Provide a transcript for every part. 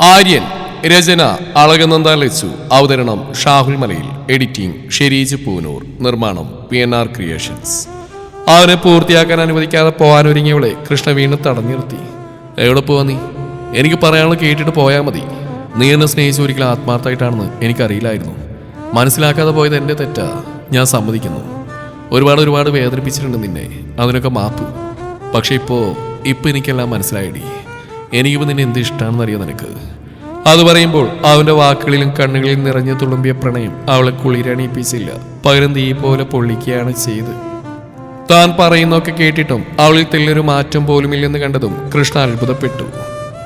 ആര്യൻ രചന അളകനന്ദ ലച്ചു അവതരണം ഷാഹുൽ മലയിൽ. എഡിറ്റിംഗ് ഷെരീജ് പൂനൂർ. നിർമ്മാണം P N R creations. അവനെ പൂർത്തിയാക്കാൻ അനുവദിക്കാതെ പോകാനൊരുങ്ങിയവളെ കൃഷ്ണ വീണ്ടും തടഞ്ഞു നിർത്തി എവിടെ പോവാ നീ? എനിക്ക് പറയാനുള്ള കേട്ടിട്ട് പോയാൽ മതി. നീ എന്നെ സ്നേഹിച്ച ഒരിക്കലും ആത്മാർത്ഥമായിട്ടാണെന്ന് എനിക്കറിയില്ലായിരുന്നു. മനസ്സിലാക്കാതെ പോയത് എന്റെ തെറ്റാ. ഞാൻ സമ്മതിക്കുന്നു. ഒരുപാട് ഒരുപാട് വേദനിപ്പിച്ചിട്ടുണ്ട് നിന്നെ. അതിനൊക്കെ മാപ്പ്. പക്ഷെ ഇപ്പോൾ ഇപ്പം എനിക്കെല്ലാം മനസ്സിലായിടി. എനിക്കിപ്പോ നിന്നെ എന്ത് അറിയാം നിനക്ക്? അത് പറയുമ്പോൾ അവന്റെ വാക്കുകളിലും കണ്ണുകളിലും നിറഞ്ഞു തുളുമ്പിയ പ്രണയം അവളെ കുളിരണിയിപ്പിച്ചില്ല പകരം തീ പോലെ പൊള്ളിക്കുകയാണ് ചെയ്ത്. താൻ പറയുന്നൊക്കെ കേട്ടിട്ടും അവളിൽ തെല്ലൊരു മാറ്റം പോലുമില്ലെന്ന് കണ്ടതും കൃഷ്ണ അത്ഭുതപ്പെട്ടു.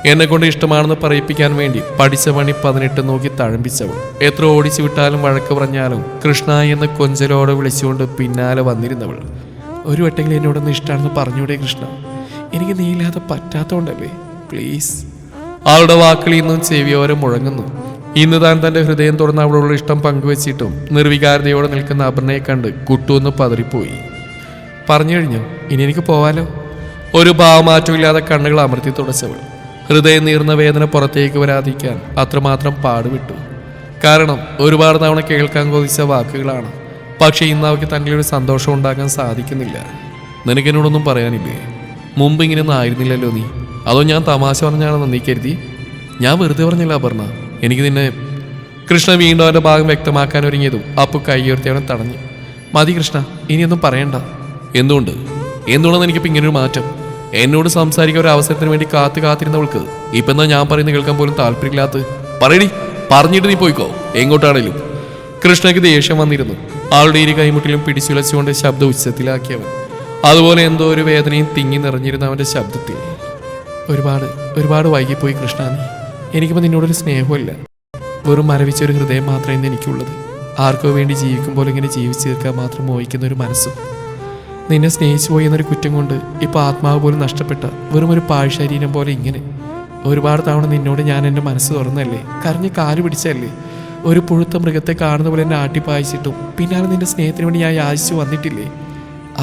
എന്നെ കൊണ്ട് ഇഷ്ടമാണെന്ന് പറയിപ്പിക്കാൻ വേണ്ടി പഠിച്ച പണി പതിനെട്ട് നോക്കി തഴമ്പിച്ചവൾ. എത്ര ഓടിച്ചു വിട്ടാലും വഴക്ക് പറഞ്ഞാലും കൃഷ്ണ എന്ന കൊഞ്ചലോടെ വിളിച്ചുകൊണ്ട് പിന്നാലെ വന്നിരുന്നവൾ. ഒരു വട്ടെങ്കിലും എന്നോടൊന്ന് ഇഷ്ടമാണെന്ന് പറഞ്ഞൂടെ കൃഷ്ണ? എനിക്ക് നീ ഇല്ലാതെ പറ്റാത്തോണ്ടല്ലേ? പ്ലീസ് അവളുടെ വാക്കുകളിൽ നിന്നും ചെവിയോരം മുഴങ്ങുന്നു. ഇന്ന് താൻ തന്റെ ഹൃദയം തുറന്ന് അവളോടുള്ള ഇഷ്ടം പങ്കുവച്ചിട്ടും നിർവികാരതയോടെ നിൽക്കുന്ന അപർണയെ കണ്ട് കുട്ടുവെന്ന് പതറിപ്പോയി. പറഞ്ഞു കഴിഞ്ഞു ഇനി എനിക്ക് പോവാലോ? ഒരു ഭാവമാറ്റമില്ലാതെ കണ്ണുകൾ അമർത്തി തുടച്ചവൾ. ഹൃദയം നീർന്ന വേദന പുറത്തേക്ക് വരാതിരിക്കാൻ അത്രമാത്രം പാടുവിട്ടു കാരണം ഒരുപാട് തവണ കേൾക്കാൻ കൊതിച്ച വാക്കുകളാണ്. പക്ഷേ ഇന്ന് അവൾക്ക് തന്നിലൊരു സന്തോഷം ഉണ്ടാക്കാൻ സാധിക്കുന്നില്ല. നിനക്കെന്നോടൊന്നും പറയാനില്ലേ? മുമ്പ് ഇങ്ങനെയൊന്നും ആയിരുന്നില്ലല്ലോ നീ. അതോ ഞാൻ തമാശ പറഞ്ഞാണെന്ന് നീ കരുതി? ഞാൻ വെറുതെ പറഞ്ഞില്ല അപർണ. എനിക്ക് നിന്നെ കൃഷ്ണ വീണ്ടും അവന്റെ ഭാഗം വ്യക്തമാക്കാൻ ഒരുങ്ങിയതും അപ്പു കൈയുയർത്തി അവനെ തടഞ്ഞു. മതി കൃഷ്ണ ഇനിയൊന്നും പറയണ്ട. എന്തുകൊണ്ട്? എന്തുകൊണ്ടെന്ന് എനിക്കിപ്പോൾ ഇങ്ങനൊരു മാറ്റം? എന്നോട് സംസാരിക്കാൻ ഒരു അവസരത്തിന് വേണ്ടി കാത്തു കാത്തിരുന്നവൾക്ക് ഇപ്പം എന്താ ഞാൻ പറയുന്നത് കേൾക്കാൻ പോലും താല്പര്യമില്ലാത്ത? പറയടി പറഞ്ഞിട്ട് നീ പോയിക്കോ. എങ്ങോട്ടാണേലും. കൃഷ്ണയ്ക്ക് ദേഷ്യം വന്നിരുന്നു. ആളുടെ ഇരു കൈമുട്ടിലും പിടിച്ചുലച്ചുകൊണ്ട് ശബ്ദം ഉച്ചത്തിലാക്കിയവൻ. അതുപോലെ എന്തോ ഒരു വേദനയും തിങ്ങി നിറഞ്ഞിരുന്ന അവന്റെ ശബ്ദത്തിൽ. ഒരുപാട് ഒരുപാട് വൈകിപ്പോയി കൃഷ്ണ നീ. എനിക്കിപ്പോൾ നിന്നോടൊരു സ്നേഹമില്ല വെറും മരവിച്ച ഒരു ഹൃദയം മാത്രമേ ഇന്ന് എനിക്കുള്ളത്. ആർക്കോ വേണ്ടി ജീവിക്കുമ്പോൾ ഇങ്ങനെ ജീവിച്ചു തീർക്കാൻ മാത്രം മോഹിക്കുന്ന ഒരു മനസ്സും. നിന്നെ സ്നേഹിച്ചു പോയി എന്നൊരു കുറ്റം കൊണ്ട് ഇപ്പോൾ ആത്മാവ് പോലും നഷ്ടപ്പെട്ട വെറും ഒരു പാഴ്ശരീരം പോലെ ഇങ്ങനെ. ഒരുപാട് തവണ നിന്നോട് ഞാൻ എന്റെ മനസ്സ് തുറന്നല്ലേ കരഞ്ഞ് കാൽ പിടിച്ചല്ലേ ഒരു പുഴുത്ത മൃഗത്തെ കാണുന്ന പോലെ എന്നെ ആട്ടിപ്പായിച്ചിട്ടും പിന്നാലെ നിന്റെ സ്നേഹത്തിന് വേണ്ടി ഞാൻ യാചിച്ചു വന്നിട്ടില്ലേ?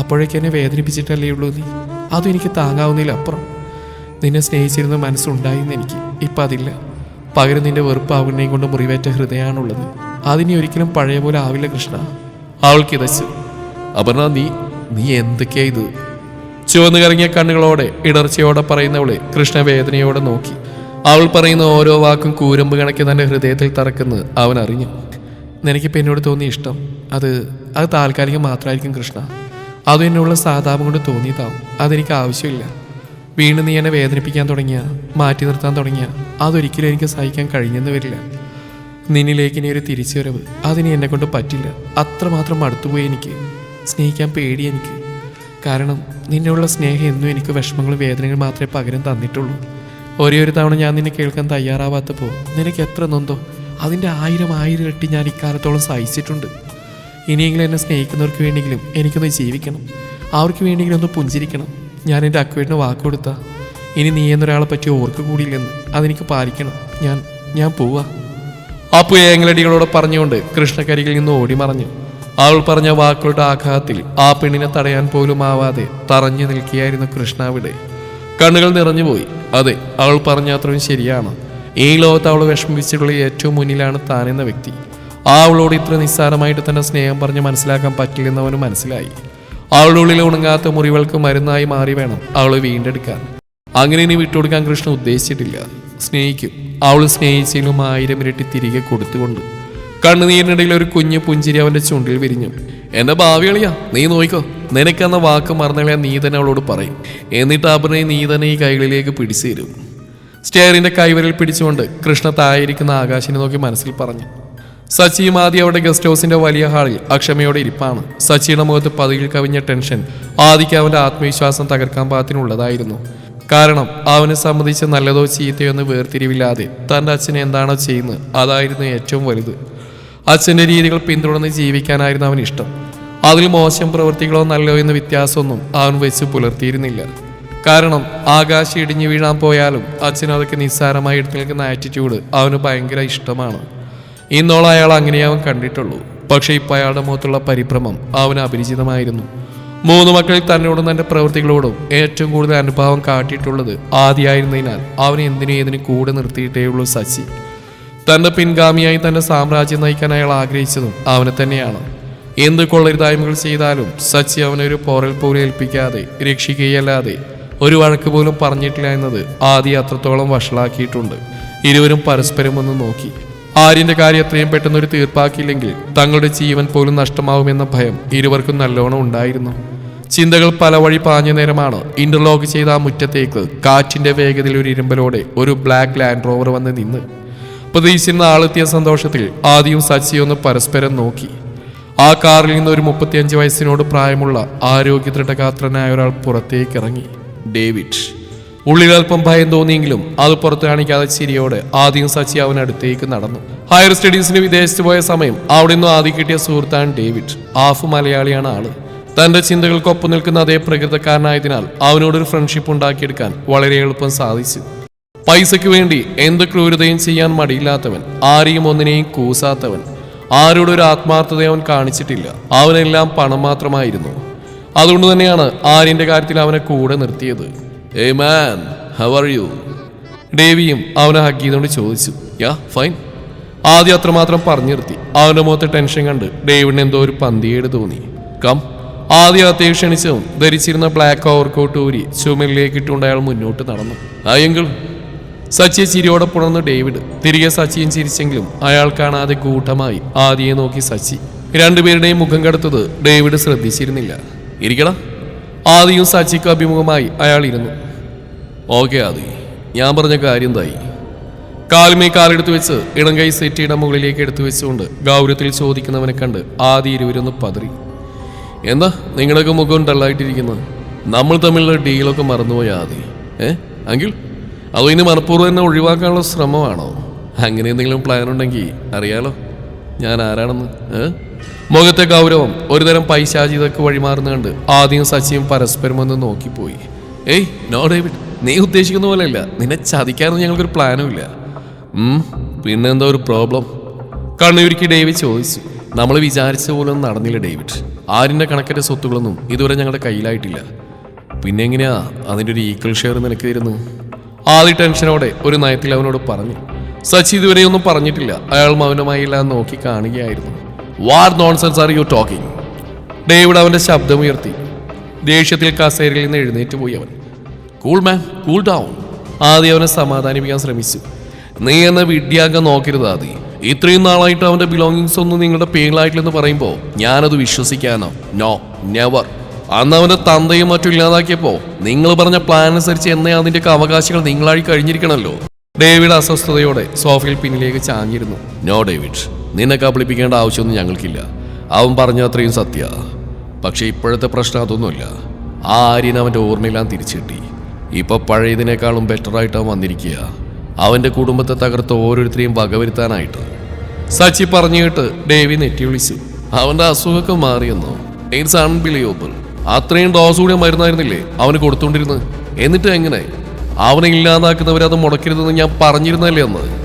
അപ്പോഴേക്ക് എന്നെ വേദനിപ്പിച്ചിട്ടല്ലേ ഉള്ളൂ നീ. അതും എനിക്ക് താങ്ങാവുന്നതിൽ അപ്പുറം നിന്നെ സ്നേഹിച്ചിരുന്ന മനസ്സുണ്ടായിരുന്നു എനിക്ക്. ഇപ്പം അതില്ല. പകരം നിന്റെ വെറുപ്പ് അവനെയും കൊണ്ട് മുറിവേറ്റ ഹൃദയമാണുള്ളത് അതിനി ഒരിക്കലും പഴയ പോലെ ആവില്ല കൃഷ്ണ. അവൾ കിതച്ചു അപർണ നീ നീ എന്തൊക്കെയാ ഇത്? ചുവന്നു കറങ്ങിയ കണ്ണുകളോടെ ഇടർച്ചയോടെ പറയുന്നവളെ കൃഷ്ണ വേദനയോടെ നോക്കി. അവൾ പറയുന്ന ഓരോ വാക്കും കൂരമ്പ് കണക്കി തന്റെ ഹൃദയത്തിൽ തറക്കുന്നത് അവൻ അറിഞ്ഞു നിനക്കിപ്പോൾ എന്നോട് തോന്നിയ ഇഷ്ടം? അത് അത് താൽക്കാലികം മാത്രമായിരിക്കും കൃഷ്ണ. അതും എന്നുള്ള സാതാപം കൊണ്ട് തോന്നിയതാവും. അതെനിക്ക് ആവശ്യമില്ല. വീണ്ടും നീ എന്നെ വേദനിപ്പിക്കാൻ തുടങ്ങിയ മാറ്റി നിർത്താൻ തുടങ്ങിയ അതൊരിക്കലും എനിക്ക് സഹിക്കാൻ കഴിഞ്ഞെന്ന് വരില്ല. നിന്നിലേക്ക് ഇനി ഒരു തിരിച്ചുവരവ് അതിനി എന്നെ കൊണ്ട് പറ്റില്ല. അത്രമാത്രം അടുത്തുപോയി എനിക്ക്. സ്നേഹിക്കാൻ പേടി എനിക്ക്. കാരണം നിന്നുള്ള സ്നേഹം എന്നും എനിക്ക് വിഷമങ്ങളും വേദനകളും മാത്രമേ പകരം തന്നിട്ടുള്ളൂ. ഒരേ ഒരു തവണ ഞാൻ നിന്നെ കേൾക്കാൻ തയ്യാറാവാത്തപ്പോൾ നിനക്ക് എത്ര നൊന്തോ അതിന്റെ ആയിരം ആയിരം ഇരട്ടി ഞാൻ ഇക്കാലത്തോളം സഹിച്ചിട്ടുണ്ട്. ഇനിയെങ്കിലും എന്നെ സ്നേഹിക്കുന്നവർക്ക് വേണ്ടിയെങ്കിലും എനിക്കൊന്ന് ജീവിക്കണം. അവർക്ക് വേണ്ടിയെങ്കിലും ഒന്ന് പുഞ്ചിരിക്കണം. ഞാൻ എന്റെ അക്വേറ്റിന് വാക്ക് കൊടുത്താ. ഇനി നീ എന്നൊരാളെ പറ്റി ഓർക്ക് കൂടിയില്ലെന്ന് അതെനിക്ക് പാലിക്കണം. ഞാൻ ഞാൻ പോവാ. അപ്പു ഏങ്ങലടികളോട് പറഞ്ഞുകൊണ്ട് കൃഷ്ണക്കരികിൽ നിന്ന് ഓടി മറഞ്ഞു അവൾ പറഞ്ഞ വാക്കുകളുടെ ആഘാതത്തിൽ ആ പെണ്ണിനെ തടയാൻ പോലും ആവാതെ തറഞ്ഞു നിൽക്കുകയായിരുന്നു കൃഷ്ണ അവിടെ. കണ്ണുകൾ നിറഞ്ഞുപോയി അതെ അവൾ പറഞ്ഞ അത്രയും ശരിയാണ്. ഈ ലോകത്ത് അവൾ വിഷമിപ്പിച്ചിട്ടുള്ള ഏറ്റവും മുന്നിലാണ് താനെന്ന വ്യക്തി. ആ അവളോട് ഇത്ര നിസ്സാരമായിട്ട് തന്നെ സ്നേഹം പറഞ്ഞ് മനസ്സിലാക്കാൻ പറ്റില്ലെന്ന് അവന് മനസ്സിലായി. അവളുടെ ഉള്ളിൽ ഉണങ്ങാത്ത മുറിവൾക്ക് മരുന്നായി മാറി വേണം അവളെ വീണ്ടെടുക്കാൻ. അങ്ങനെ ഇനി വിട്ടുകൊടുക്കാൻ കൃഷ്ണ ഉദ്ദേശിച്ചിട്ടില്ല. സ്നേഹിക്കും. അവൾ സ്നേഹിച്ചതിലും ആയിരം ഇരട്ടി തിരികെ കൊടുത്തുകൊണ്ട്. കണ്ണുനീരിനിടയിൽ ഒരു കുഞ്ഞു പുഞ്ചിരി അവന്റെ ചുണ്ടിൽ വിരിഞ്ഞു. എന്റെ ഭാവികളിയാ നീ നോയിക്കോ. നിനക്കെന്ന വാക്ക് മറന്നുകളെ നീ തന്നെ അവളോട് പറയും. എന്നിട്ട് അപനെ നീ തന്നെ ഈ കൈകളിലേക്ക് പിടിച്ചു തരും. സ്റ്റെയറിന്റെ കൈവരിൽ പിടിച്ചുകൊണ്ട് കൃഷ്ണ തായിരിക്കുന്ന ആകാശിനെ നോക്കി മനസ്സിൽ പറഞ്ഞു. സച്ചിയും ആദ്യം അവിടെ ഗസ്റ്റ് ഹൗസിന്റെ വലിയ ഹാളിൽ അക്ഷമയോടെ ഇരിപ്പാണ്. സച്ചിയുടെ മുഖത്ത് പതിയിൽ കവിഞ്ഞ ടെൻഷൻ ആദിക്ക് അവന്റെ ആത്മവിശ്വാസം തകർക്കാൻ പാകത്തിനുള്ളതായിരുന്നു. കാരണം അവനെ സംബന്ധിച്ച് നല്ലതോ ചീത്തയോ എന്ന് വേർതിരിവില്ലാതെ തന്റെ അച്ഛൻ എന്താണോ ചെയ്യുന്നത് അതായിരുന്നു ഏറ്റവും വലുത്. അച്ഛന്റെ രീതികൾ പിന്തുടർന്ന് ജീവിക്കാനായിരുന്നു അവൻ ഇഷ്ടം. അതിൽ മോശം പ്രവൃത്തികളോ നല്ലതോ എന്ന വ്യത്യാസമൊന്നും അവൻ വെച്ച് പുലർത്തിയിരുന്നില്ല. കാരണം ആകാശം ഇടിഞ്ഞു വീഴാൻ പോയാലും അച്ഛൻ അതൊക്കെ നിസ്സാരമായി എടുത്തു നിൽക്കുന്ന ആറ്റിറ്റ്യൂഡ് അവന് ഭയങ്കര ഇഷ്ടമാണ്. ഇന്നോളം അയാൾ അങ്ങനെ കണ്ടിട്ടുള്ളൂ. പക്ഷെ ഇപ്പൊ അയാളുടെ മുഖത്തുള്ള പരിഭ്രമം അവന് അപരിചിതമായിരുന്നു. മൂന്ന് മക്കൾ തന്നോടും തന്റെ പ്രവൃത്തികളോടും ഏറ്റവും കൂടുതൽ അനുഭാവം കാട്ടിയിട്ടുള്ളത് ആദ്യമായിരുന്നതിനാൽ അവനെ എന്തിനും ഏതിനും കൂടെ നിർത്തിയിട്ടേയുള്ളൂ സച്ചി. തന്റെ പിൻഗാമിയായി തന്റെ സാമ്രാജ്യം നയിക്കാൻ അയാൾ ആഗ്രഹിച്ചതും അവനെ തന്നെയാണ്. എന്ത് കൊള്ളരുതായ്മകൾ ചെയ്താലും സച്ചി അവനെ ഒരു പോറൽ പോലും ഏൽപ്പിക്കാതെ രക്ഷിക്കുകയല്ലാതെ ഒരു വഴക്ക് പോലും പറഞ്ഞിട്ടില്ല എന്നത് ആദ്യം അത്രത്തോളം വഷളാക്കിയിട്ടുണ്ട്. ഇരുവരും പരസ്പരം ഒന്ന് നോക്കി. ആര്യന്റെ കാര്യം എത്രയും പെട്ടെന്ന് ഒരു തീർപ്പാക്കിയില്ലെങ്കിൽ തങ്ങളുടെ ജീവൻ പോലും നഷ്ടമാവുമെന്ന ഭയം ഇരുവർക്കും നല്ലോണം ഉണ്ടായിരുന്നു. ചിന്തകൾ പല വഴി പാഞ്ഞ നേരമാണ് ഇന്റർലോക്ക് ചെയ്ത ആ മുറ്റത്തേക്ക് കാറ്റിന്റെ വേഗതയിൽ ഒരു ഇരുമ്പലോടെ ഒരു ബ്ലാക്ക് ലാൻഡ് റോവർ വന്ന് നിന്ന്. പ്രതീക്ഷിച്ചിരുന്ന ആളെത്തിയ സന്തോഷത്തിൽ ആദ്യവും സച്ചിയൊന്ന് പരസ്പരം നോക്കി. ആ കാറിൽ നിന്ന് ഒരു മുപ്പത്തിയഞ്ച് വയസ്സിനോട് പ്രായമുള്ള ആരോഗ്യ ദൃഢഗാത്രനായ ഒരാൾ പുറത്തേക്ക് ഇറങ്ങി ഡേവിഡ്. ഉള്ളിൽ അല്പം ഭയം തോന്നിയെങ്കിലും അത് പുറത്തു കാണിക്കാതെ ചിരിയോട് ആദ്യം സച്ചി അവനടുത്തേക്ക് നടന്നു. ഹയർ സ്റ്റഡീസിന് വിദേശത്ത് പോയ സമയം അവിടെ നിന്നും ആദ്യം കിട്ടിയ സുഹൃത്താണ് ഡേവിഡ്. ആഫ് മലയാളിയാണ് ആൾ. തന്റെ ചിന്തകൾക്കൊപ്പം നിൽക്കുന്ന അതേ പ്രകൃതക്കാരനായതിനാൽ അവനോടൊരു ഫ്രണ്ട്ഷിപ്പ് ഉണ്ടാക്കിയെടുക്കാൻ വളരെ എളുപ്പം സാധിച്ചു. പൈസയ്ക്ക് വേണ്ടി എന്ത് ക്രൂരതയും ചെയ്യാൻ മടിയില്ലാത്തവൻ ആരെയും ഒന്നിനെയും കൂസാത്തവൻ ആരോടൊരു ആത്മാർത്ഥത അവൻ കാണിച്ചിട്ടില്ല. അവനെല്ലാം പണം മാത്രമായിരുന്നു. അതുകൊണ്ട് തന്നെയാണ് ആര്യന്റെ കാര്യത്തിൽ അവനെ കൂടെ നിർത്തിയത്. Hey man how are you ഡേവിയും അവനെ ചെയ്തുകൊണ്ട് ചോദിച്ചു. യാ ഫൈൻ ആദ്യം അത്രമാത്രം പറഞ്ഞു നിർത്തി. അവന്റെ മുഖത്ത് ടെൻഷൻ കണ്ട് ഡേവിഡിന് എന്തോ ഒരു പന്തിയേട് തോന്നി. കം ആദ്യം അത്തേക്ക് ക്ഷണിച്ചതും ധരിച്ചിരുന്ന ബ്ലാക്ക് ഓവർകോട്ട് ഊരി ചുമലിലേക്ക് ഇട്ടുകൊണ്ട് അയാൾ മുന്നോട്ട് നടന്നു. അയ്യങ്കിൾ സച്ചിയെ ചിരിയോടെ പുണർന്ന് ഡേവിഡ്. തിരികെ സച്ചിയും ചിരിച്ചെങ്കിലും അയാൾ കാണാതെ കൂട്ടമായി ആദിയെ നോക്കി സച്ചി. രണ്ടുപേരുടെയും മുഖം കടുത്തത് ഡേവിഡ് ശ്രദ്ധിച്ചിരുന്നില്ല. ഇരിക്കടാ. ആദിയും സച്ചിക്ക് അഭിമുഖമായി അയാൾ ഇരുന്നു ഓക്കെ ആദി. ഞാൻ പറഞ്ഞ കാര്യം തായി കാൽമേ കാലെടുത്ത് വെച്ച് ഇണങ്കൈ സെറ്റിയുടെ മുകളിലേക്ക് എടുത്തു വെച്ചുകൊണ്ട് ഗൗരവത്തിൽ ചോദിക്കുന്നവനെ കണ്ട് ആദി ഇരുവരൊന്ന് പതറി. എന്താ നിങ്ങളൊക്കെ മുഖം ഡള്ളായിട്ടിരിക്കുന്നത് നമ്മൾ തമ്മിലുള്ള ഡീലൊക്കെ മറന്നുപോയ ആദി. ഏ? അങ്കിൽ അതോ ഇനി മനഃപൂർവം തന്നെ ഒഴിവാക്കാനുള്ള ശ്രമമാണോ? അങ്ങനെ എന്തെങ്കിലും പ്ലാൻ ഉണ്ടെങ്കിൽ അറിയാലോ. ഞാൻ ആരാണെന്ന് ഏ? മുഖത്തെ ഗൗരവം ഒരുതരം പൈശാചിതൊക്കെ വഴിമാറുന്നുണ്ട് ആദ്യം സച്ചിയും പരസ്പരം ഒന്ന് നോക്കിപ്പോയി. ഏയ് നോ ഡേവിഡ് നീ ഉദ്ദേശിക്കുന്ന പോലെയല്ല. നിന്നെ ചതിക്കാനൊന്നും ഞങ്ങൾക്കൊരു പ്ലാനും ഇല്ല. പിന്നെന്താ ഒരു പ്രോബ്ലം കണ്ണൂരിക്ക് ഡേവിഡ് ചോദിച്ചു. നമ്മൾ വിചാരിച്ച പോലെ ഒന്നും നടന്നില്ല ഡേവിഡ് ആരിന്റെ കണക്കിന്റെ സ്വത്തുകളൊന്നും ഇതുവരെ ഞങ്ങളുടെ കയ്യിലായിട്ടില്ല. പിന്നെ എങ്ങനെയാ അതിന്റെ ഒരു ഈക്വൽ ഷെയർ നിനക്ക് തരുന്നു ആദ്യ ടെൻഷനോടെ ഒരു നയത്തിൽ അവനോട് പറഞ്ഞു. സച്ചി ഇതുവരെയൊന്നും പറഞ്ഞിട്ടില്ല. അയാൾ മൗനമായി എല്ലാം നോക്കി കാണുകയായിരുന്നു. What nonsense are you talking David അവന്റെ ശബ്ദമുയർത്തി. ദേഷ്യത്തിൽ കസേരയിൽ നിന്ന് എഴുന്നേറ്റ് പോയി അവൻ. കൂൾ മാൻ കൂൾ ഡൗൺ ആദ്യം അവനെ സമാധാനിപ്പിക്കാൻ ശ്രമിച്ചു. നീ എന്നെ വിഡ്ഢിയാക്കാൻ നോക്കരുത് ആദി. ഇത്രയും നാളായിട്ട് അവന്റെ ബിലോങ്ങിങ്സ് ഒന്നും നിങ്ങളുടെ പേരിലായിട്ടില്ലെന്ന് പറയുമ്പോൾ ഞാനത് വിശ്വസിക്കാനോ? നോ നെവർ അന്ന് അവന്റെ തന്തയും മറ്റും ഇല്ലാതാക്കിയപ്പോ നിങ്ങൾ പറഞ്ഞ പ്ലാൻ അനുസരിച്ച് എന്നേ അതിന്റെയൊക്കെ അവകാശങ്ങൾ നിങ്ങളായി കഴിഞ്ഞിരിക്കണമല്ലോ ഡേവിഡ് അസ്വസ്ഥതയോടെ സോഫയിൽ പിന്നിലേക്ക് ചാഞ്ഞിരുന്നു. നോ ഡേവിഡ് നിന്നെ കബളിപ്പിക്കേണ്ട ആവശ്യമൊന്നും ഞങ്ങൾക്കില്ല. അവൻ പറഞ്ഞ അത്രയും സത്യ. പക്ഷെ ഇപ്പോഴത്തെ പ്രശ്നം അതൊന്നുമില്ല. ആ ആര്യൻ അവന്റെ ഓർമ്മയെല്ലാം തിരിച്ചു കിട്ടി ഇപ്പൊ പഴയതിനേക്കാളും ബെറ്ററായിട്ട് അവൻ വന്നിരിക്കുക. അവന്റെ കുടുംബത്തെ തകർത്ത് ഓരോരുത്തരെയും വകവരുത്താനായിട്ട്. സച്ചി പറഞ്ഞു ഡേവി നെറ്റി വിളിച്ചു. അവന്റെ അസുഖമൊക്കെ മാറിയെന്നോ? ഇറ്റ്സ് അൺബിലീവബിൾ അത്രയും ഡോസ് കൂടിയ മരുന്നായിരുന്നില്ലേ അവന് കൊടുത്തുകൊണ്ടിരുന്നത് എന്നിട്ട് എങ്ങനെ? അവനെ ഇല്ലാതാക്കുന്നവരെ അത് മുടക്കരുതെന്ന് ഞാൻ പറഞ്ഞിരുന്നല്ലേ അന്ന്?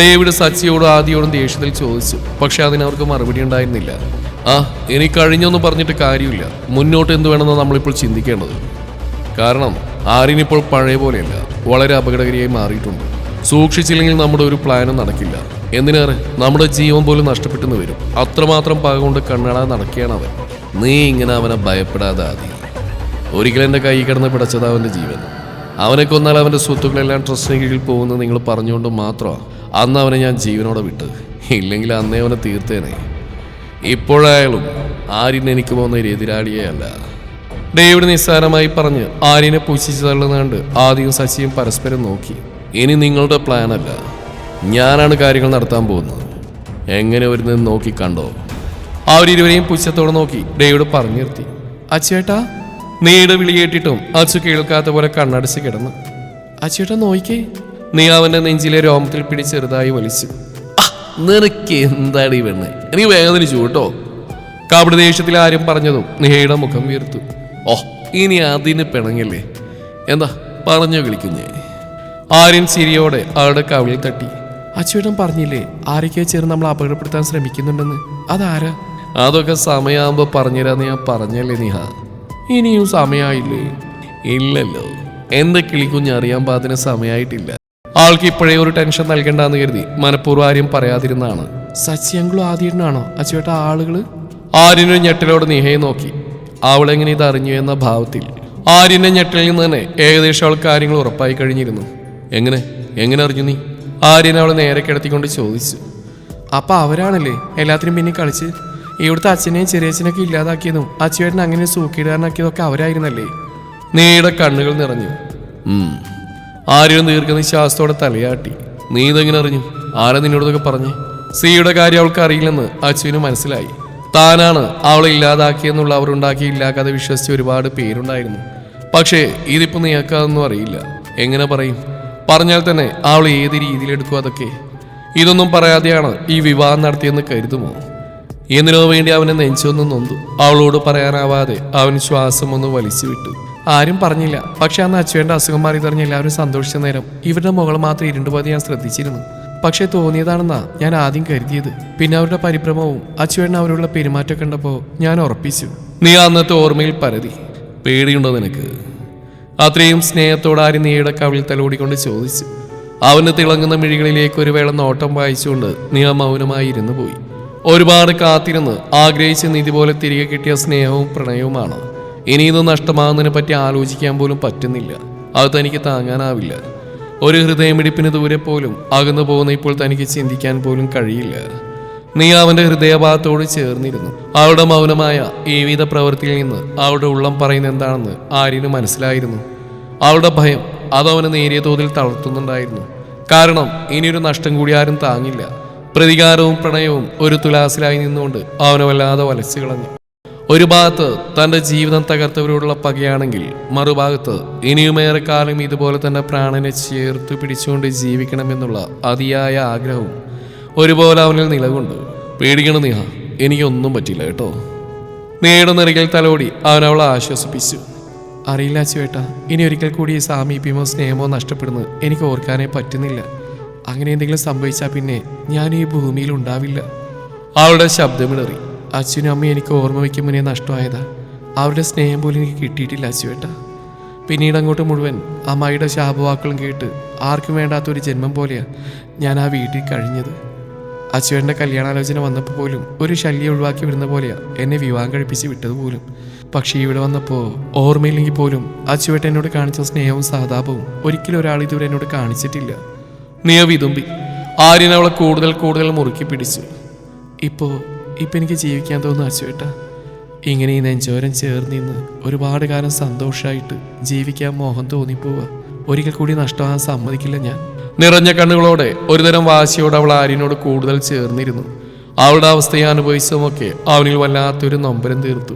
ഡേവിഡ് സച്ചിയോടും ആദ്യയോടും ദേഷ്യത്തിൽ ചോദിച്ചു. പക്ഷെ അതിനവർക്ക് മറുപടി ഉണ്ടായിരുന്നില്ല. ആ ഇനി കഴിഞ്ഞൊന്നും പറഞ്ഞിട്ട് കാര്യമില്ല. മുന്നോട്ട് എന്ത് വേണമെന്ന് നമ്മളിപ്പോൾ ചിന്തിക്കേണ്ടത്. കാരണം ആരിനിപ്പോൾ പഴയ പോലെയല്ല. വളരെ അപകടകരിയായി മാറിയിട്ടുണ്ട്. സൂക്ഷിച്ചില്ലെങ്കിൽ നമ്മുടെ ഒരു പ്ലാനും നടക്കില്ല. എന്തിനേറെ? നമ്മുടെ ജീവൻ പോലും നഷ്ടപ്പെട്ടെന്ന് വരും. അത്രമാത്രം പക കൊണ്ട് കണ്ണാടാൻ നടക്കുകയാണ് അവൻ. നീ ഇങ്ങനെ അവനെ ഭയപ്പെടാതെ ആദ്യം ഒരിക്കലും എന്റെ കൈ കിടന്ന് പിടച്ചത് അവന്റെ ജീവൻ. അവനെ കൊന്നാൽ അവന്റെ സ്വത്തുക്കളെല്ലാം ട്രസ്റ്റിന് കീഴിൽ പോകുന്നത് നിങ്ങൾ പറഞ്ഞുകൊണ്ട് മാത്രമാണ് അന്ന് അവനെ ഞാൻ ജീവനോടെ വിട്ട്. ഇല്ലെങ്കിൽ അന്നേ അവനെ തീർത്തേനെ. ഇപ്പോഴായാലും ആര്യൻ എനിക്ക് പോകുന്ന എതിരാളിയേ അല്ല. ഡേവിഡ് നിസ്സാരമായി പറഞ്ഞ് ആര്യനെ പൂശിച്ചു തള്ളുന്നാണ്ട് ആദ്യം സച്ചിയും പരസ്പരം നോക്കി. ഇനി നിങ്ങളുടെ പ്ലാനല്ല ഞാനാണ് കാര്യങ്ങൾ നടത്താൻ പോകുന്നത്. എങ്ങനെ വരുന്നത് നോക്കി കണ്ടോ? അവരിരുവരെയും പുച്ഛത്തോടെ നോക്കി ഡേവിഡ് പറഞ്ഞു നിർത്തി അച്ചേട്ടാ നീയുടെ വിളി കേട്ടിട്ടും അച്ചു കേൾക്കാത്ത പോലെ കണ്ണടച്ച് കിടന്നു. അച്ചേട്ട നോയിക്കേ നീ അവന്റെ നെഞ്ചിലെ രോമത്തിൽ പിടി ചെറുതായി വലിച്ചു. "ആ, നിനക്ക് എന്താണ് ഈ പെണ്ണ്? എനിക്ക് വേദനിച്ചു കേട്ടോ കബഡി ദേഷ്യത്തിൽ ആരും പറഞ്ഞതും നീയുടെ മുഖം വീർത്തു. ഓ ഇനി അതിന് പിണങ്ങല്ലേ? എന്താ പറഞ്ഞു വിളിക്കുന്നേ. ആര്യൻ ചിരിയോടെ അവളുടെ കവിളിൽ തട്ടി. അച്ചുവേട്ടൻ പറഞ്ഞില്ലേ ആരൊക്കെയോ ചേർന്ന് നമ്മൾ അപകടപ്പെടുത്താൻ ശ്രമിക്കുന്നുണ്ടെന്ന്? അതാരാ? അതൊക്കെ സമയമാകുമ്പോൾ പറഞ്ഞുതരാന്ന് ഞാൻ പറഞ്ഞല്ലേ നിഹ. ഇനിയും സമയമായില്ലേ ഇല്ലല്ലോ. എന്റെ കിളിക്കുഞ്ഞ് അറിയാൻ പാതിന് സമയമായിട്ടില്ല ആൾക്ക് ഇപ്പോഴേ ഒരു ടെൻഷൻ നൽകണ്ടെന്ന് കരുതി മനഃപൂർവം ആര്യം പറയാതിരുന്നാണ് സച്ചിയങ്കളും ആദ്യണ്ണാണോ അച്ചുവേട്ട ആളുകൾ? ആര്യനൊരു ഞെട്ടലോട് നിഹയെ നോക്കി. അവളെങ്ങനെ ഇത് അറിഞ്ഞു എന്ന ഭാവത്തിൽ. ആര്യന്റെ ഞെട്ടലിൽ നിന്ന് തന്നെ ഏകദേശം അവൾ കാര്യങ്ങൾ ഉറപ്പായി കഴിഞ്ഞിരുന്നു. എങ്ങനെ? എങ്ങനെ അറിഞ്ഞു നീ? ആര്യൻ അവളെ നേരെ കിടത്തിക്കൊണ്ട് ചോദിച്ചു. അപ്പൊ അവരാണല്ലേ? എല്ലാത്തിനും പിന്നെ കളിച്ച്? ഇവിടുത്തെ അച്ഛനെയും ചെറിയച്ഛനൊക്കെ ഇല്ലാതാക്കിയതും അച്ചുവേട്ടൻ അങ്ങനെ സൂക്കിടാനാക്കിയതൊക്കെ അവരായിരുന്നല്ലേ? നീയുടെ കണ്ണുകൾ നിറഞ്ഞു. ആരും ദീർഘ ദീർഘനിശ്വാസത്തോടെ തലയാട്ടി. നീ ഇതെങ്ങനെ അറിഞ്ഞു? ആരാ നിന്നോടൊക്കെ പറഞ്ഞേ? സിയുടെ കാര്യം അവൾക്ക് അറിയില്ലെന്ന് അച്ചുവിന് മനസ്സിലായി. താനാണ് അവളെ ഇല്ലാതാക്കിയെന്നുള്ള അവരുണ്ടാക്കി ഇല്ലാക്കാതെ വിശ്വസിച്ച ഒരുപാട് പേരുണ്ടായിരുന്നു. പക്ഷേ ഇതിപ്പോൾ നീക്കാതൊന്നും അറിയില്ല. എങ്ങനെ പറയും? പറഞ്ഞാൽ തന്നെ അവൾ ഏത് രീതിയിലെടുക്കും അതൊക്കെ? ഇതൊന്നും പറയാതെയാണ് ഈ വിവാഹം നടത്തിയെന്ന് കരുതുമോ? എന്തിനോ വേണ്ടി അവനെ നെഞ്ചൊന്ന് നൊന്തു. അവളോട് പറയാനാവാതെ അവൻ ശ്വാസം ഒന്ന് വലിച്ചു വിട്ടു. ആരും പറഞ്ഞില്ല. പക്ഷെ അന്ന് അച്ചുവേണ്ട അസുഖം മാറി തെറിഞ്ഞ് എല്ലാവരും സന്തോഷിച്ച നേരം ഇവരുടെ മുകൾ മാത്രം ഇരുണ്ടുപോയത് ഞാൻ ശ്രദ്ധിച്ചിരുന്നു. പക്ഷെ തോന്നിയതാണെന്നാ ഞാൻ ആദ്യം കരുതിയത്. പിന്നെ അവരുടെ പരിഭ്രമവും അച്ഛൻ അവരുള്ള പെരുമാറ്റം കണ്ടപ്പോൾ ഞാൻ ഉറപ്പിച്ചു. നീ അന്നത്തെ ഓർമ്മയിൽ പരതി. പേടിയുണ്ടോ നിനക്ക്? അത്രയും സ്നേഹത്തോടാരി നീയുടെ കവിളിൽ തലോടിക്കൊണ്ട് ചോദിച്ചു. അവന് തിളങ്ങുന്ന മിഴികളിലേക്ക് ഒരു വേള നോട്ടം വായിച്ചുകൊണ്ട് നീ ആ മൗനമായി ഇരുന്നു പോയി. ഒരുപാട് കാത്തിരുന്ന് ആഗ്രഹിച്ച നിധി പോലെ തിരികെ കിട്ടിയ സ്നേഹവും പ്രണയവുമാണ്. ഇനി ഇത് നഷ്ടമാകുന്നതിനെ പറ്റി ആലോചിക്കാൻ പോലും പറ്റുന്നില്ല. അത് തനിക്ക് താങ്ങാനാവില്ല. ഒരു ഹൃദയമിടിപ്പിന് ദൂരെ പോലും അകന്നു പോകുന്ന ഇപ്പോൾ തനിക്ക് ചിന്തിക്കാൻ പോലും കഴിയില്ല. നീ അവന്റെ ഹൃദയഭാഗത്തോട് ചേർന്നിരുന്നു. അവളുടെ മൗനമായ ഏവിധ വിധ പ്രവൃത്തിയിൽ നിന്ന് അവളുടെ ഉള്ളം പറയുന്ന എന്താണെന്ന് ആര്യന് മനസ്സിലായിരുന്നു. അവളുടെ ഭയം അതവന് നേരിയ തോതിൽ തളർത്തുന്നുണ്ടായിരുന്നു. കാരണം ഇനിയൊരു നഷ്ടം കൂടി ആരും താങ്ങില്ല. പ്രതികാരവും പ്രണയവും ഒരു തുലാസിലായി നിന്നുകൊണ്ട് അവനെ വല്ലാതെ വലച്ചു കളഞ്ഞു. ഒരു ഭാഗത്ത് തന്റെ ജീവിതം തകർത്തവരോടുള്ള പകയാണെങ്കിൽ മറുഭാഗത്ത് ഇനിയുമേറെ കാലം ഇതുപോലെ തന്നെ പ്രാണനെ ചേർത്ത് പിടിച്ചുകൊണ്ട് ജീവിക്കണമെന്നുള്ള അതിയായ ആഗ്രഹവും ഒരുപോലെ അവനിൽ നിലകൊണ്ടു. പേടിക്കണം നീഹ എനിക്കൊന്നും പറ്റില്ല കേട്ടോ. നീയുടെ നിറകിൽ തലോടി അവനവളെ ആശ്വസിപ്പിച്ചു. അറിയില്ല ചേട്ടാ ഇനി ഒരിക്കൽ കൂടി ഈ സാമീപ്യമോ സ്നേഹമോ നഷ്ടപ്പെടുന്നത് എനിക്ക് ഓർക്കാനേ പറ്റുന്നില്ല. അങ്ങനെ എന്തെങ്കിലും സംഭവിച്ചാൽ പിന്നെ ഞാൻ ഈ ഭൂമിയിൽ ഉണ്ടാവില്ല. അവളുടെ ശബ്ദമിളറി അച്ഛനും അമ്മയും എനിക്ക് ഓർമ്മ വയ്ക്കും മുന്നേ നഷ്ടമായതാ. അവരുടെ സ്നേഹം പോലും എനിക്ക് കിട്ടിയിട്ടില്ല അച്ചുവേട്ട. പിന്നീട് അങ്ങോട്ട് മുഴുവൻ അമ്മായിയുടെ ശാപവാക്കളും കേട്ട് ആർക്കും വേണ്ടാത്ത ഒരു ജന്മം പോലെയാ ഞാൻ ആ വീട്ടിൽ കഴിഞ്ഞത്. അച്ചുവേട്ടന്റെ കല്യാണാലോചന വന്നപ്പോൾ പോലും ഒരു ശല്യം ഒഴിവാക്കി വിടുന്ന പോലെയാ എന്നെ വിവാഹം കഴിപ്പിച്ച് വിട്ടത് പോലും. പക്ഷേ ഇവിടെ വന്നപ്പോൾ ഓർമ്മയില്ലെങ്കിൽ പോലും അച്ചുവേട്ടൻ എന്നോട് കാണിച്ച സ്നേഹവും സഹതാപവും ഒരിക്കലും ഒരാൾ ഇതുവരെ എന്നോട് കാണിച്ചിട്ടില്ല. നീ വിതുമ്പി ആര്യൻ അവളെ കൂടുതൽ കൂടുതൽ മുറുക്കി പിടിച്ചു. ഇപ്പോ ഇപ്പൊ എനിക്ക് ജീവിക്കാൻ തോന്നുന്നു അച്ചുവേട്ട ഇങ്ങനെ ഈ നെഞ്ചോരം ചേർന്നിന്ന് ഒരുപാട് കാലം സന്തോഷമായിട്ട് ജീവിക്കാൻ മോഹം തോന്നിപ്പോവുക ഒരിക്കൽ കൂടി നഷ്ടമാകാൻ സമ്മതിക്കില്ല ഞാൻ. നിറഞ്ഞ കണ്ണുകളോടെ ഒരുതരം വാശിയോടെ അവൾ ആര്യനോട് കൂടുതൽ ചേർന്നിരുന്നു. അവളുടെ അവസ്ഥയെ അനുഭവിച്ചതുമൊക്കെ അവനിൽ വല്ലാത്തൊരു നൊമ്പരം തീർത്തു.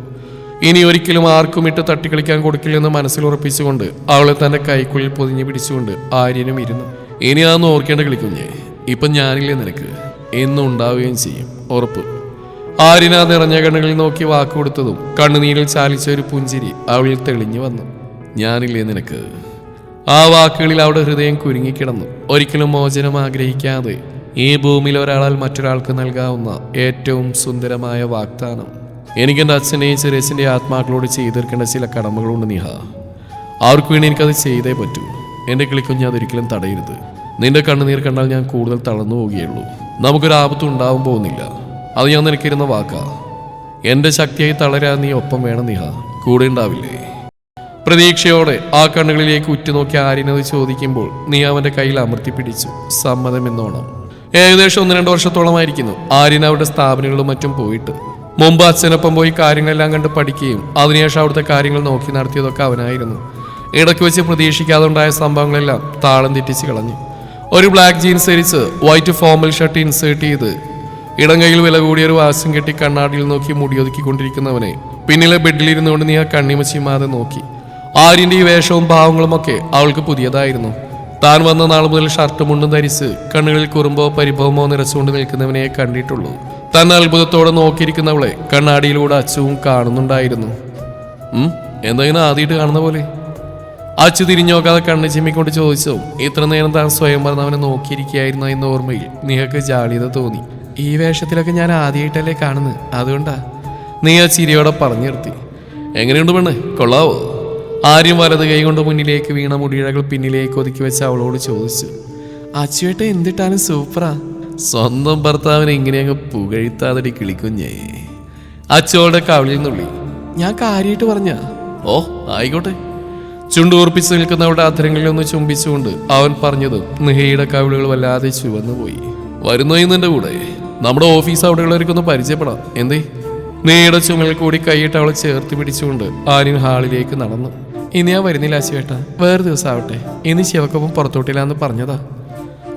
ഇനി ഒരിക്കലും ആർക്കും ഇട്ട് തട്ടിക്കളിക്കാൻ കൊടുക്കില്ലെന്ന് മനസ്സിൽ ഉറപ്പിച്ചുകൊണ്ട് അവളെ തന്റെ കൈക്കുള്ളിൽ പൊതിഞ്ഞു പിടിച്ചുകൊണ്ട് ആര്യനും ഇരുന്നു. ഇനി അതൊന്നും ഓർക്കേണ്ട കളിക്കുഞ്ഞേ ഇപ്പം ഞാനില്ലേ നിനക്ക്. എന്നും ഉണ്ടാവുകയും ചെയ്യും ഉറപ്പ്. ആര്യന നിറഞ്ഞ കണ്ണുകളിൽ നോക്കി വാക്ക് കൊടുത്തതും കണ്ണുനീരിൽ ചാലിച്ച ഒരു പുഞ്ചിരി അവളിൽ തെളിഞ്ഞു വന്നു. ഞാനില്ലേ നിനക്ക്. ആ വാക്കുകളിൽ അവളുടെ ഹൃദയം കുരുങ്ങിക്കിടന്നു. ഒരിക്കലും മോചനം ആഗ്രഹിക്കാതെ ഈ ഭൂമിയിൽ ഒരാളാൽ മറ്റൊരാൾക്ക് നൽകാവുന്ന ഏറ്റവും സുന്ദരമായ വാഗ്ദാനം. എനിക്ക് എന്റെ അച്ഛന്റെയും ചെറിയച്ഛന്റെയും ആത്മാക്കളോട് ചെയ്തു തീർക്കേണ്ട ചില കടമകളുണ്ട് നിഹ. അവർക്ക് വേണ്ടി എനിക്കത് ചെയ്തേ പറ്റൂ. എന്റെ കിളിക്കുഞ്ഞ് അതൊരിക്കലും തടയരുത്. നിന്റെ കണ്ണുനീർ കണ്ടാൽ ഞാൻ കൂടുതൽ തളർന്നു പോവുകയുള്ളൂ നമുക്കൊരു ആപത്തും ഉണ്ടാവാൻ പോകുന്നില്ല. അത് ഞാൻ നിനക്കിരുന്ന വാക്കാ. എന്റെ ശക്തിയായി തളരാൻ നീ ഒപ്പം വേണം നിഹ. കൂടെ ഉണ്ടാവില്ലേ? പ്രതീക്ഷയോടെ ആ കണ്ണുകളിലേക്ക് ഉറ്റുനോക്കി ആര്യനത് ചോദിക്കുമ്പോൾ നീ അവന്റെ കയ്യിൽ അമർത്തി പിടിച്ചു. സമ്മതമെന്നോണം. ഏകദേശം ഒന്ന് രണ്ട് വർഷത്തോളമായിരിക്കുന്നു. ആര്യൻ അവരുടെ സ്ഥാപനങ്ങളും മറ്റും പോയിട്ട്. മുമ്പ് അച്ഛനൊപ്പം പോയി കാര്യങ്ങളെല്ലാം കണ്ട് പഠിക്കുകയും അതിനുശേഷം അവിടുത്തെ കാര്യങ്ങൾ നോക്കി നടത്തിയതൊക്കെ അവനായിരുന്നു. ഇടയ്ക്ക് വെച്ച് പ്രതീക്ഷിക്കാതെ ഉണ്ടായ സംഭവങ്ങളെല്ലാം താളം തെറ്റിച്ച് കളഞ്ഞു. ഒരു ബ്ലാക്ക് ജീൻസ് ധരിച്ച് വൈറ്റ് ഫോമൽ ഷർട്ട് ഇൻസേർട്ട് ചെയ്ത് ഇടം കയ്യിൽ വില കൂടിയ ഒരു വാസം കെട്ടി കണ്ണാടിയിൽ നോക്കി മുടിയൊതുക്കിക്കൊണ്ടിരിക്കുന്നവനെ പിന്നിലെ ബെഡിലിരുന്നുകൊണ്ട് നീ ആ കണ്ണിമച്ചിമാതെ നോക്കി. ആര്യന്റെ ഈ വേഷവും ഭാവങ്ങളും ഒക്കെ അവൾക്ക് പുതിയതായിരുന്നു. താൻ വന്ന നാൾ മുതൽ ഷർട്ട് മുണ്ടും ധരിച്ച് കണ്ണുകളിൽ കുറുമ്പോ പരിഭവമോ നിറച്ചുകൊണ്ട് നിൽക്കുന്നവനെ കണ്ടിട്ടുള്ളൂ. തന്നെ അത്ഭുതത്തോടെ നോക്കിയിരിക്കുന്നവളെ കണ്ണാടിയിലൂടെ അച്ചുവും കാണുന്നുണ്ടായിരുന്നു. എന്തെങ്കിലും ആദ്യമായിട്ട് കാണുന്ന പോലെ? അച്ചു തിരിഞ്ഞു നോക്കാതെ കണ്ണ് ചിമ്മിക്കൊണ്ട് ചോദിച്ചു ഇത്ര നേരം താൻ സ്വയം അവനെ നോക്കിയിരിക്കുകയായിരുന്നു എന്ന ഓർമ്മയിൽ നിങ്ങൾക്ക് ജാളിയത തോന്നി. ഈ വേഷത്തിലൊക്കെ ഞാൻ ആദ്യമായിട്ടല്ലേ കാണുന്നത്. അതുകൊണ്ടാ. നീ ആ ചിരിയോടെ പറഞ്ഞു നിർത്തി. എങ്ങനെയുണ്ട് പെണ്ണ്? കൊള്ളാവോ? ആര്യം വലത് കൈ കൊണ്ട് മുന്നിലേക്ക് വീണ മുടിയിഴകൾ പിന്നിലേക്ക് ഒതുക്കി വെച്ച് അവളോട് ചോദിച്ചു. അച്ചുവേട്ട എന്തിട്ടാലും സൂപ്പറാ. സ്വന്തം ഭർത്താവിനെ ഇങ്ങനെയങ്ങ് പുകഴ്ത്താതടി കിളിക്കുഞ്ഞേ. അച്ചോളുടെ കവിളിൽ നിന്നുള്ളി ഞാൻ കാര്യമായിട്ട് പറഞ്ഞ? ഓ ആയിക്കോട്ടെ. ചുണ്ടൂർപ്പിച്ച് നിൽക്കുന്നവരുടെ അധരങ്ങളിൽ ഒന്ന് ചുംബിച്ചുകൊണ്ട് അവൻ പറഞ്ഞത് നിഹയുടെ കവിളുകൾ വല്ലാതെ ചുവന്നുപോയി. വരുന്നോ നിന്റെ കൂടെ. നമ്മുടെ ഓഫീസ് അവിടെയുള്ളവർക്കൊന്ന് പരിചയപ്പെടാം. എന്തേ? നീയുടെ ചുമൽ കൂടി കൈയിട്ട് അവളെ ചേർത്ത് പിടിച്ചുകൊണ്ട് ആര്യൻ ഹാളിലേക്ക് നടന്നു. ഇനി ഞാൻ വരുന്നില്ല അശുവേട്ട വേറെ ദിവസം ആവട്ടെ ഇനി ശിവക്കൊപ്പം പുറത്തോട്ടില്ല എന്ന് പറഞ്ഞതാ.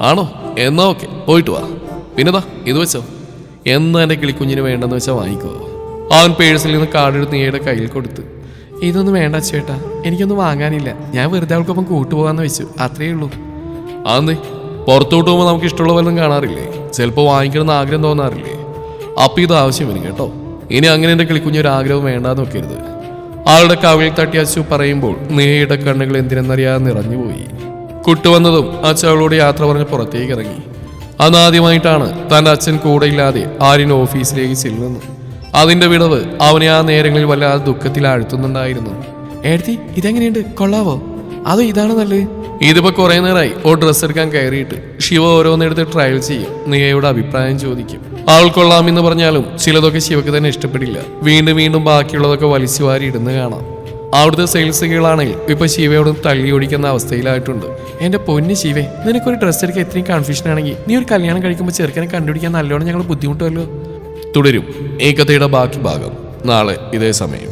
ആണോ? എന്നാ ഓക്കെ. പോയിട്ട് വാ. പിന്നെതാ ഇത് വെച്ചോ. എന്നാ എന്റെ കിളിക്കുഞ്ഞിന് വേണ്ടെന്ന് വെച്ചാൽ വാങ്ങിക്കോ. അവൻ പേഴ്സിൽ നിന്ന് കാർഡെടുത്ത് നീയുടെ കയ്യിൽ കൊടുത്തു ഇതൊന്നും വേണ്ട ചേട്ടാ. എനിക്കൊന്നും വാങ്ങാനില്ല. ഞാൻ വെറുതെ അവൾക്കൊപ്പം കൂട്ടുപോകാന്ന് വെച്ചു. അത്രേ ഉള്ളൂ. ആന്നേ. പുറത്തോട്ട് പോകുമ്പോൾ നമുക്ക് ഇഷ്ടമുള്ള വല്ലതും കാണാറില്ലേ? ചിലപ്പോൾ വാങ്ങിക്കണമെന്ന് ആഗ്രഹം തോന്നാറില്ലേ? അപ്പം ഇത് ആവശ്യം വരും കേട്ടോ. ഇനി അങ്ങനെ എന്റെ കിളിക്കുഞ്ഞ് ഒരു ആഗ്രഹം വേണ്ടാന്ന് വെക്കരുത്. ആളുടെ കവിളിൽ തട്ടി അച്ചു പറയുമ്പോൾ നീയുടെ കണ്ണുകൾ എന്തിനെന്നറിയാതെ നിറഞ്ഞുപോയി കുട്ടുവന്നതും അച്ഛൻ അവളോട് യാത്ര പറഞ്ഞ് പുറത്തേക്ക് ഇറങ്ങി. അന്നാദ്യമായിട്ടാണ് തന്റെ അച്ഛൻ കൂടെയില്ലാതെ ആര്യൻ ഓഫീസിലേക്ക് ചെല്ലുന്നത്. അതിന്റെ വിടവ് അവനെ ആ നേരങ്ങളിൽ വല്ലാതെ ദുഃഖത്തിൽ ആഴ്ത്തുന്നുണ്ടായിരുന്നു. ഏടത്തി ഇതെങ്ങനെയുണ്ട്? കൊള്ളാവോ? അത് ഇതാണ് നല്ലത്? ഇതിപ്പോ കുറെ നേരമായി ഓ ഡ്രസ്സ് എടുക്കാൻ കയറിയിട്ട്. ശിവ ഓരോന്നെടുത്ത് ട്രയൽ ചെയ്യും. നീയയുടെ അഭിപ്രായം ചോദിക്കും. അവൾ കൊള്ളാമെന്ന് പറഞ്ഞാലും ചിലതൊക്കെ ശിവക്ക് തന്നെ ഇഷ്ടപ്പെടില്ല. വീണ്ടും വീണ്ടും ബാക്കിയുള്ളതൊക്കെ വലിച്ചു വാരി ഇടുന്ന കാണാം. അവിടുത്തെ സെയിൽസ് കീഴാണെങ്കിൽ ഇപ്പൊ ശിവയോട് തള്ളി ഓടിക്കുന്ന അവസ്ഥയിലായിട്ടുണ്ട്. എന്റെ പൊന്ന് ശിവേ നിനക്കൊരു ഡ്രസ്സ് എടുക്കാൻ ഇത്രയും കൺഫ്യൂഷൻ ആണെങ്കിൽ നീ ഒരു കല്യാണം കഴിക്കുമ്പോൾ ചെറുക്കനെ കണ്ടുപിടിക്കാൻ നല്ലോണം ഞങ്ങൾ ബുദ്ധിമുട്ടുമല്ലോ തുടരും. ഏകതയുടെ ബാക്കി ഭാഗം. നാളെ ഇതേ സമയം.